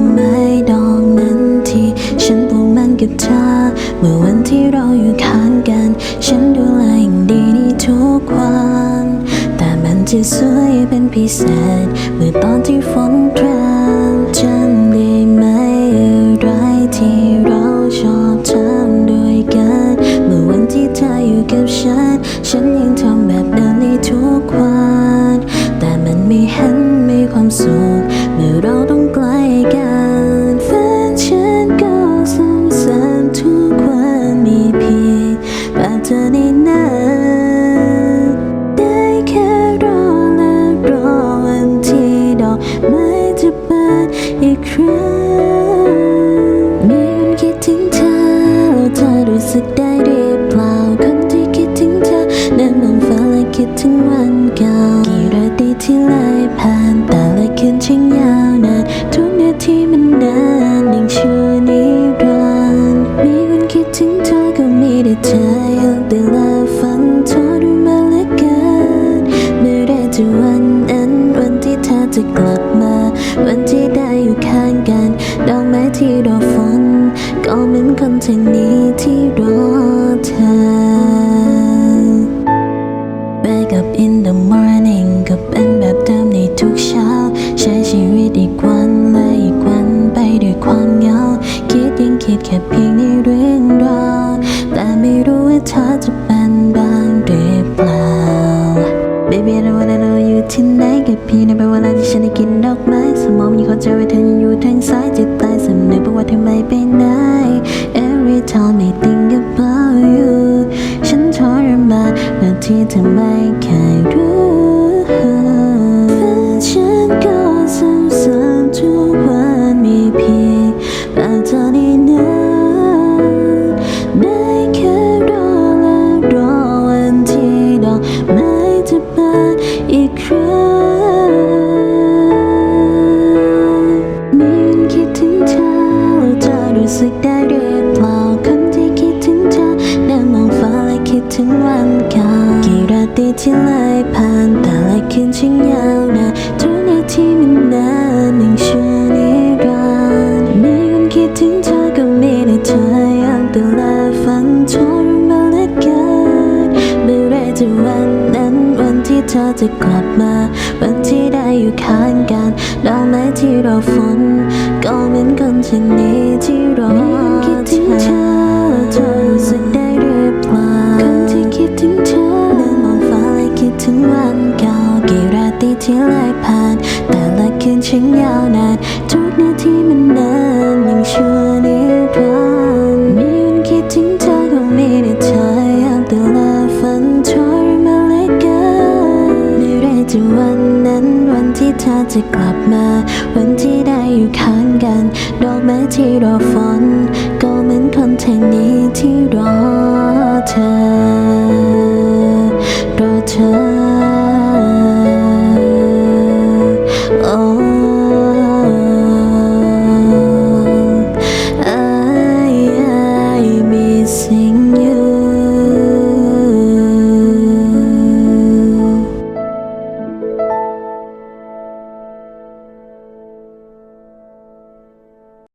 กไม้ดอกนั้นที่ฉันปลูกมันกับเธอเมื่อวันที่เราอยู่ข้างกัน ฉันดูแลอย่างดีในทุกวัน แต่มันจะสวยเป็นพิเศษ เมื่อตอนที่ฝนพรำ จำได้ไหมอะไรที่เราชอบทำด้วยกัน เมื่อวันที่เธออยู่กับฉัน ฉันยังทำ คิดถึงวันเก่ากี่ราตรีที่เลยผ่านแต่ละคืนช่างยาวนานทุกนาทีมันนานยิ่งชั่วนิรันดร์มีคนคิดถึงเธอก็มีแต่เธอยังแต่ละฝันทอดมาเหลือเกินเมื่อไรจะวันนั้นวันที่เธอจะกลับมา วันที่ได้อยู่ข้างกันดอกไม้ที่รอฝนก็เหมือนคนทางนี้ที่รอ ใจว่าเธอยังอยู่ทางซ้ายจิตใต้สำนึกบอกว่าเธอไม่ไปไหน Every time I think about you ฉันทรมานนาที่เธอไม่เคยรู้ สึกได้หรือเปล่าคนที่คิดถึงเธอนั่งมองฟ้าและคิดถึงวันเก่ากี่ราตรีที่เลยผ่านแต่ละคืนช่างยาวนานทุกนาทีมันนานหนึ่งชั่วนิรันดร์มีคนคิดถึงเธอก็มีแต่เธอยังแต่ละฝันทรมานเหลือเกินเมื่อไรจะวันนั้นวันที่เธอจะกลับมา วันที่ได้อยู่ข้างกันดอกไม้ที่รอฝนก็ เหมือนคนทางนี้ที่รอคิดถึงเธอเธอรู้สึกได้หรือเปล่าคนที่คิดถึงเธอนั่งมองฟ้าและคิดถึงวันเก่ากี่ราตรีที่เลผ่าน แต่ละคืนช่างยาวนานทุกนาทีมันนานยิ่งชั่วนิรันดร์มีคนคิดถึงเธอก็มีแต่เธอยังแต่ละฝันทรมานเหลือเกินเมื่ไรจะวัน ธอจะกลับมา วันที่ได้อยู่ข้างกัน ดอกไม้ที่รอฝน ก็เหมือนคนทนนี้ที่รอเธอ